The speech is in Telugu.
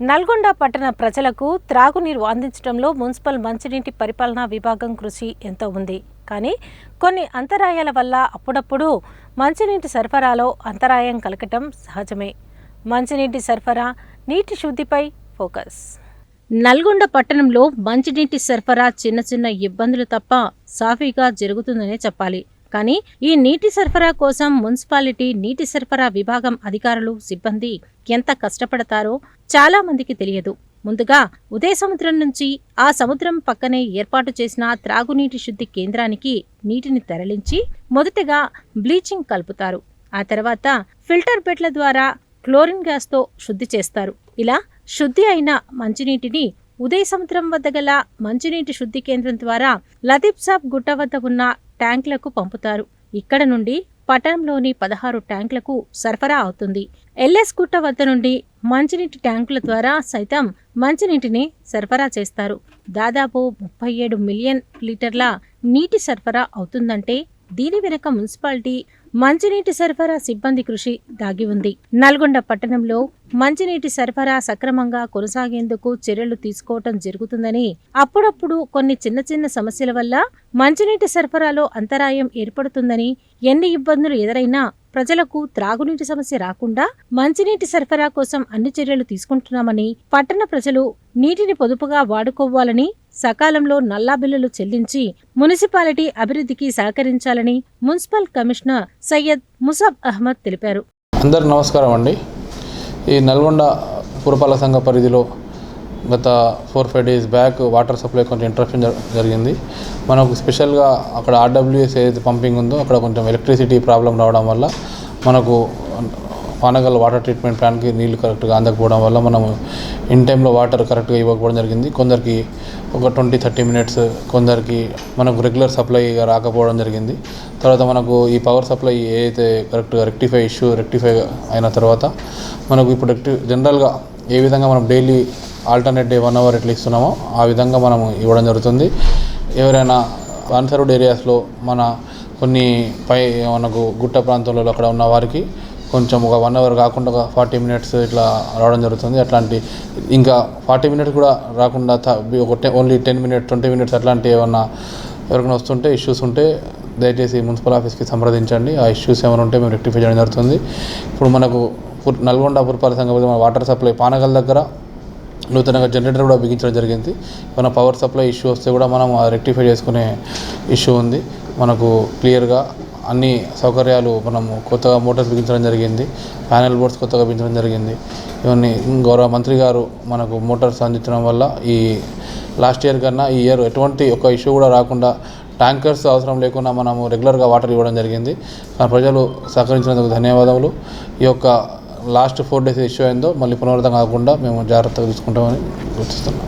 నల్గొండ పట్టణ ప్రజలకు త్రాగునీరు అందించడంలో మున్సిపల్ మంచినీటి పరిపాలనా విభాగం కృషి ఎంతో ఉంది. కానీ కొన్ని అంతరాయాల వల్ల అప్పుడప్పుడు మంచినీటి సరఫరాలో అంతరాయం కలగటం సహజమే. మంచినీటి సరఫరా నీటి శుద్ధిపై ఫోకస్. నల్గొండ పట్టణంలో మంచినీటి సరఫరా చిన్న చిన్న ఇబ్బందులు తప్ప సాఫీగా జరుగుతుందనే చెప్పాలి. కానీ ఈ నీటి సరఫరా కోసం మున్సిపాలిటీ నీటి సరఫరా విభాగం అధికారులు సిబ్బంది ఎంత కష్టపడతారో చాలా మందికి తెలియదు. ముందుగా ఉదయ సముద్రం నుంచి ఆ సముద్రం పక్కనే ఏర్పాటు చేసిన త్రాగునీటి శుద్ధి కేంద్రానికి నీటిని తరలించి మొదటగా బ్లీచింగ్ కలుపుతారు. ఆ తర్వాత ఫిల్టర్ బెడ్ల ద్వారా క్లోరిన్ గ్యాస్తో శుద్ధి చేస్తారు. ఇలా శుద్ధి అయిన మంచినీటిని ఉదయ సముద్రం వద్ద గల మంచినీటి శుద్ధి కేంద్రం ద్వారా లదీప్ సాబ్ గుట్ట వద్ద ఉన్న ట్యాంకులకు పంపుతారు. ఇక్కడ నుండి పట్టణంలోని పదహారు ట్యాంకులకు సరఫరా అవుతుంది. ఎల్ఎస్ గుట్ట వద్ద నుండి మంచినీటి ట్యాంకుల ద్వారా సైతం మంచినీటిని సరఫరా చేస్తారు. దాదాపు ముప్పై ఏడు మిలియన్ లీటర్ల నీటి సరఫరా అవుతుందంటే దీని వెనుక మున్సిపాలిటీ మంచినీటి సరఫరా సిబ్బంది కృషి దాగి ఉంది. నల్గొండ పట్టణంలో మంచినీటి సరఫరా సక్రమంగా కొనసాగేందుకు చర్యలు తీసుకోవటం జరుగుతుందని అప్పుడప్పుడు కొన్ని చిన్న చిన్న సమస్యల వల్ల మంచినీటి సరఫరాలో అంతరాయం ఏర్పడుతుందని ఎన్ని ఇబ్బందులు ఎదురైనా ప్రజలకు త్రాగునీటి సమస్య రాకుండా మంచినీటి సరఫరా కోసం అన్ని చర్యలు తీసుకుంటున్నామని పట్టణ ప్రజలు నీటిని పొదుపుగా వాడుకోవాలని సకాలంలో నల్లా బిల్లులు చెల్లించి మున్సిపాలిటీ అభివృద్ధికి సహకరించాలని మున్సిపల్ కమిషనర్ సయ్యద్ ముసబ్ అహ్మద్ తెలిపారు. అందరు నమస్కారం అండి. ఈ నల్గొండ పురపాలక సంఘ పరిధిలో గత four five days back water supply కొంచెం ఇంటరప్షన్ జరిగింది. మనకు స్పెషల్గా అక్కడ ఆర్డబ్ల్యూఎస్ ఏదైతే పంపింగ్ ఉందో అక్కడ కొంచెం ఎలక్ట్రిసిటీ ప్రాబ్లం రావడం వల్ల మనకు పానగల్ వాటర్ ట్రీట్మెంట్ ప్లాంట్కి నీళ్ళు కరెక్ట్గా అందకపోవడం వల్ల మనము ఇన్ టైంలో వాటర్ కరెక్ట్గా ఇవ్వకపోవడం జరిగింది. కొందరికి ఒక ట్వంటీ థర్టీ మినిట్స్ కొందరికి మనకు రెగ్యులర్ సప్లై రాకపోవడం జరిగింది. తర్వాత మనకు ఈ పవర్ సప్లై ఏదైతే కరెక్ట్గా రెక్టిఫై ఇష్యూ రెక్టిఫై అయిన తర్వాత మనకు ఇప్పుడు రెక్టి జనరల్గా ఏ విధంగా మనం daily alternate day one hour ఎట్లా ఇస్తున్నామో ఆ విధంగా మనం ఇవ్వడం జరుగుతుంది. ఎవరైనా అన్సర్వ్డ్ ఏరియాస్లో మన కొన్ని పై మనకు గుట్ట ప్రాంతంలో అక్కడ ఉన్న వారికి కొంచెం ఒక వన్ అవర్ కాకుండా ఒక ఫార్టీ మినిట్స్ ఇట్లా రావడం జరుగుతుంది. అట్లాంటి ఇంకా ఫార్టీ మినిట్స్ కూడా రాకుండా త- ఒక only ten minutes twenty minutes అట్లాంటి ఏమన్నా ఎవరికైనా వస్తుంటే ఇష్యూస్ ఉంటే దయచేసి మున్సిపల్ ఆఫీస్కి సంప్రదించండి. ఆ ఇష్యూస్ ఏమైనా ఉంటే మేము రెక్టిఫై చేయడం జరుగుతుంది. ఇప్పుడు మనకు నల్గొండ పురపాలక సంఘం మన వాటర్ సప్లై పానగల్ దగ్గర నూతనంగా జనరేటర్ కూడా బిగించడం జరిగింది. మన పవర్ సప్లై ఇష్యూ వస్తే కూడా మనం రెక్టిఫై చేసుకునే ఇష్యూ ఉంది. మనకు క్లియర్గా అన్ని సౌకర్యాలు మనము కొత్తగా మోటార్స్ బిగించడం జరిగింది. ప్యానెల్ బోర్డ్స్ కొత్తగా పెంచడం జరిగింది. ఇవన్నీ గౌరవ మంత్రి గారు మనకు మోటార్స్ అందించడం వల్ల ఈ లాస్ట్ ఇయర్ కన్నా ఈ ఇయర్ ఎటువంటి ఒక ఇష్యూ కూడా రాకుండా ట్యాంకర్స్ అవసరం లేకుండా మనము రెగ్యులర్గా వాటర్ ఇవ్వడం జరిగింది. ప్రజలు సహకరించినందుకు ధన్యవాదములు. ఈ యొక్క లాస్ట్ ఫోర్ డేస్ ఇష్యూ అయిందో మళ్ళీ పునరావృతం కాకుండా మేము జాగ్రత్తగా తీసుకుంటామని గుర్తిస్తున్నాం.